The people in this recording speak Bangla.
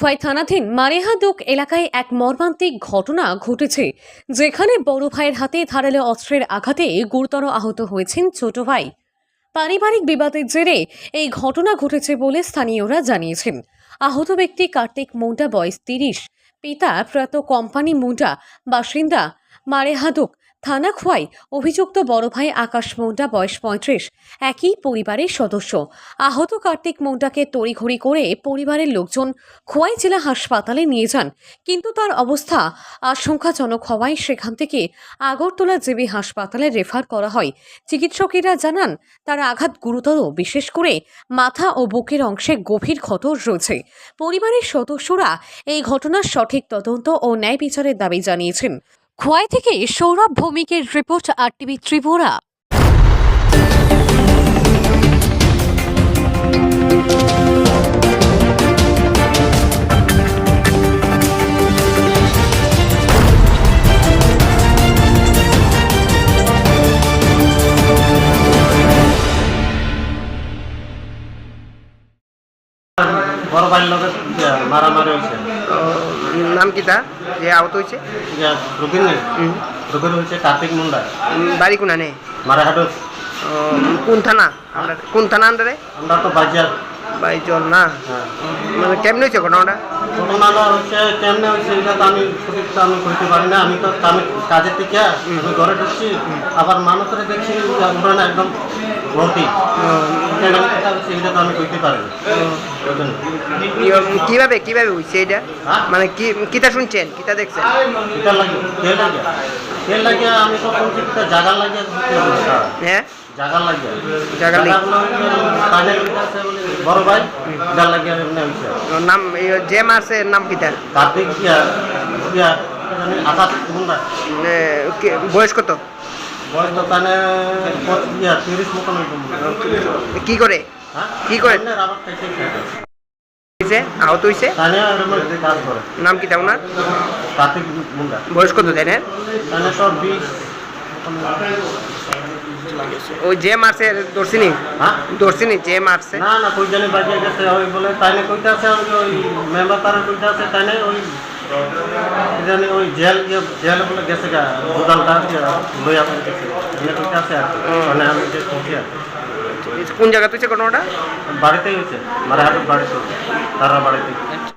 খোয়াই থানাধীন মারেহাদুক এলাকায় এক মর্মান্তিক ঘটনা ঘটেছে, যেখানে বড় ভাইয়ের হাতে ধারালো অস্ত্রের আঘাতে গুরুতর আহত হয়েছেন ছোট ভাই। পারিবারিক বিবাদের জেরে এই ঘটনা ঘটেছে বলে স্থানীয়রা জানিয়েছেন। আহত ব্যক্তি কার্তিক মুন্ডা, বয়স তিরিশ। পিতা প্রয়াত কোম্পানি মুন্ডা, বাসিন্দা মারেহাদুক থানা খোয়াই অভিযুক্ত বড় ভাই আকাশ মুন্ডা, বয়স পঁয়ত্রিশ, একই পরিবারের সদস্য। আহত কার্তিক মুন্ডাকে তড়িঘড়ি করে পরিবারের লোকজন খোয়াই জেলা হাসপাতালে নিয়ে যান। কিন্তু তার অবস্থা আশঙ্কাজনক হওয়ায় সেখান থেকে আগরতলা জেবি হাসপাতালে রেফার করা হয়। চিকিৎসকেরা জানান, তার আঘাত গুরুতর, বিশেষ করে মাথা ও বুকের অংশে গভীর ক্ষত রয়েছে। পরিবারের সদস্যরা এই ঘটনার সঠিক তদন্ত ও ন্যায় বিচারের দাবি জানিয়েছেন। খোয়াই থেকে সৌরভ ভৌমিকের রিপোর্ট আর টিভি ত্রিপুরা। বড় ভাইয়ের লগে মারামারি হয়েছে। নাম কি তা? যে আহত হয়েছে? নেই হুম। হয়েছে কার্তিক মুন্ডা। বাড়ি কোনা নেই মারাহাটু কোন থানা? আমরা কোন থানা আন্ডারে আমরা তো বাজার বাড়ি চল না? হ্যাঁ। মানে কেমনি হয়েছে ঘটনাটা? ঘটনাটা হচ্ছে কেমনে হয়েছে এটা তো আমি সঠিক আমি করতে পারি না। আমি তো আমি কাজের থেকে আমি ঘরে ঢুকছি। আবার মানুষের দেখছি ঘটনা একদম ভর্তি তো আমি পারি কীভাবে কীভাবে হয়েছে এটা? হ্যাঁ? মানে কি কিতা শুনছেন? কিতা দেখছেন? এটা লাগে? তেল লাগে? তেল লাগে আমি তো শুনছি এটা জায়গা লাগে হ্যাঁ? জায়গা লাগে। জাগা লাগি। কাজের আছে বড় ভাই এটা লাগে এমনি হয়েছে নাম যে মারছে নাম কিতা? কার্তিক আকাশ বয়স কত? বয়স তো তানে তিরিশ মতন হইতো হয়। কি করে? হ্যাঁ? কি করে? আহত হয়েছে নাম কিতা ওনার? কার্তিক মুন্ডা। বয়স কত বিশ ওই যে মারছে দর্শিনী হ্যাঁ? দর্শিনী যে মারছে। না না কই জানি বাজে গেছে ওই বলে তাইনে কইতে আছে ওই মেম্বার তারা কইতে আছে তাইনে ওই কি জানি ওই জেল জেল বলে গেছে গা দুদালটা লইয়া করে গেছে আছে আর। মানে আমি যে শুনছি আর। কোন জায়গাতে হচ্ছে ঘটনাটা বাড়িতেই হচ্ছে মারা হাটের বাড়িতে তারা বাড়িতে